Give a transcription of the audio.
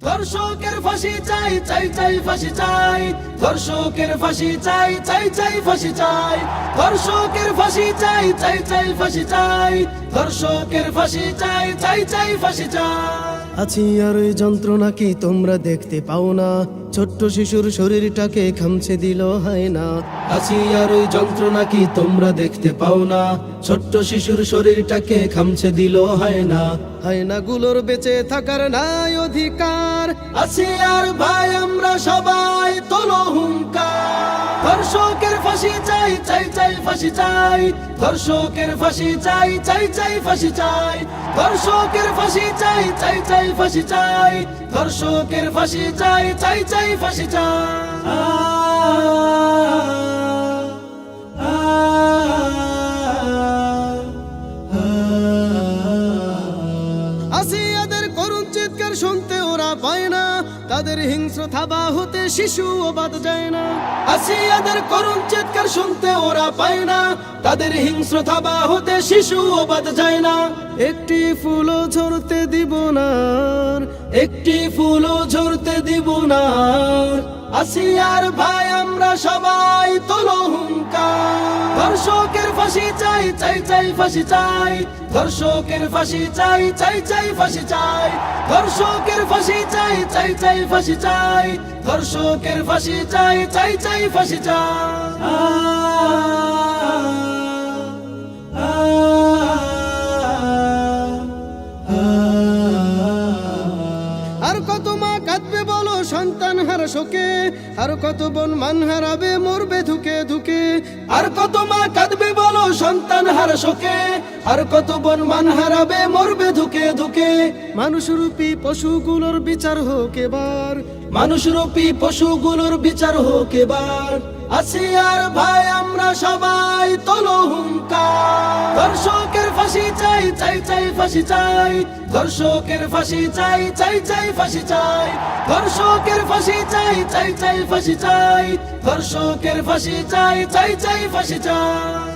ধর্ষকের ফাঁসি চাই চাই চাই, ফাঁসি চাই। ধর্ষকের ফাঁসি চাই চাই চাই, ফাঁসি চাই। ধর্ষকের ফাঁসি চাই চাই চাই, ফাঁসি চাই। ধর্ষকের ফাঁসি চাই চাই চাই, ফাঁসি চাই। আছি আর যন্ত্রণা কি তোমরা দেখতে পাও না? ছোট্ট শিশুর শরীরটাকে খামছে দিল হয় না আছি আর ওই যন্ত্রণা কি তোমরা দেখতে পাও না? ছোট্ট শিশুর শরীরটাকে খামছে দিল হয় না হয় না গুলোর বেঁচে থাকার নাই অধিকার। আছি আর ভাই, আমরা সবাই ফাঁসি চাই চাই চাই, ফাঁসি চাই। ধর্ষকের ফাঁসি চাই চাই চাই, ফাঁসি চাই। ধর্ষকের ফাঁসি চাই চাই চাই, ফাঁসি চাই। ধর্ষকের ফাঁসি চাই চাই চাই, ফাঁসি চাই। শুনতে ওরা পায় না। তাদের হিংস্র থাবা হতে শিশু ও বাদ যায় না। আসিয়াদের করুণ চিৎকার শুনতে ওরা পায় না। তাদের হিংস্র থাবা হতে শিশু ও বাদ যায় না। একটি ফুলও ঝরতে দিব না। একটি ফুলও ঝরতে দিব না আসিয়ার ভাই আমরা সবাই তোলো হুঙ্কার। ফাঁসি চাই চাই চাই, ফাঁসি চাই। ধর্ষকের ফাঁসি চাই চাই চাই, ফাঁসি চাই। ধর্ষকের ফাঁসি চাই চাই চাই, ফাঁসি চাই। ধর্ষকের ফাঁসি চাই চাই চাই, ফাঁসি চাই। কাঁদবে বলো সন্তান হার শোকে, আর কত বোন মান হারাবে, মরবে ধুকে ধুকে। আর কত মা কাঁদবে বলো সন্তান হার শোকে, আর কত বন মান হারাবে, মরবে ধুকে ধুকে। মানুষ রূপী পশুগুলোর বিচার হোক এবার। মানুষ রূপী পশুগুলোর বিচার হোক এবার। আসি আর ভাই, আমরা সবাই ফাঁসি চাই চাই চাই, ফাঁসি চাই। ধর্ষকের ফাঁসি চাই চাই চাই, ফাঁসি চাই। ধর্ষকের ফাঁসি চাই চাই চাই, ফাঁসি চাই। ধর্ষকের ফাঁসি চাই চাই চাই, ফাঁসি চাই।